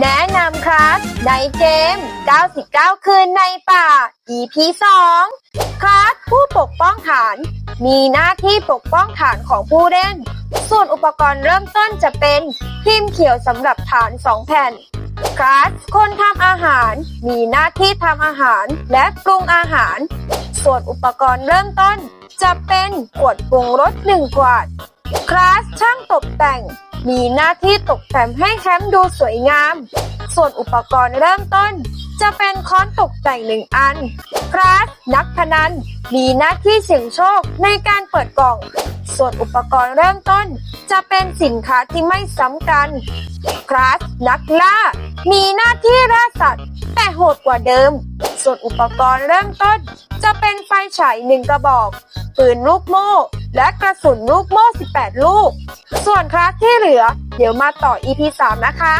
แนะนำครับในเกม 99 คืนในป่า EP 2คลาสผู้ปกป้องฐาน มีหน้าที่ปกป้องฐานของผู้เล่น ส่วนอุปกรณ์เริ่มต้นจะเป็นพิมพ์เขียวสำหรับฐาน 2 แผ่นคลาสคนทำอาหาร มีหน้าที่ทำอาหารและปรุงอาหาร ส่วนอุปกรณ์เริ่มต้น จะเป็นขวดปรุงรสหนึ่งขวดคลาสช่างตกแต่ง มีหน้าที่ตกแต่งให้แคมป์ดูสวยงาม ส่วนอุปกรณ์เริ่มต้น จะเป็นค้อนตกแต่งหนึ่งอันคลาสนักพนัน มีหน้าที่เสี่ยงโชคในการเปิดกล่อง ส่วนอุปกรณ์เริ่มต้น จะเป็นสินค้าที่ไม่ซ้ำกันคลาสนักล่า มีหน้าที่ล่าสัตว์ แต่โหดกว่าเดิม ส่วนอุปกรณ์เริ่มต้น จะเป็นไฟฉายหนึ่งกระบอก ปืนลูกโม่ และกระสุนลูกโม่ 18 ลูก ส่วนคลาสที่เหลือ เดี๋ยวมาต่อ EP 3 นะคะ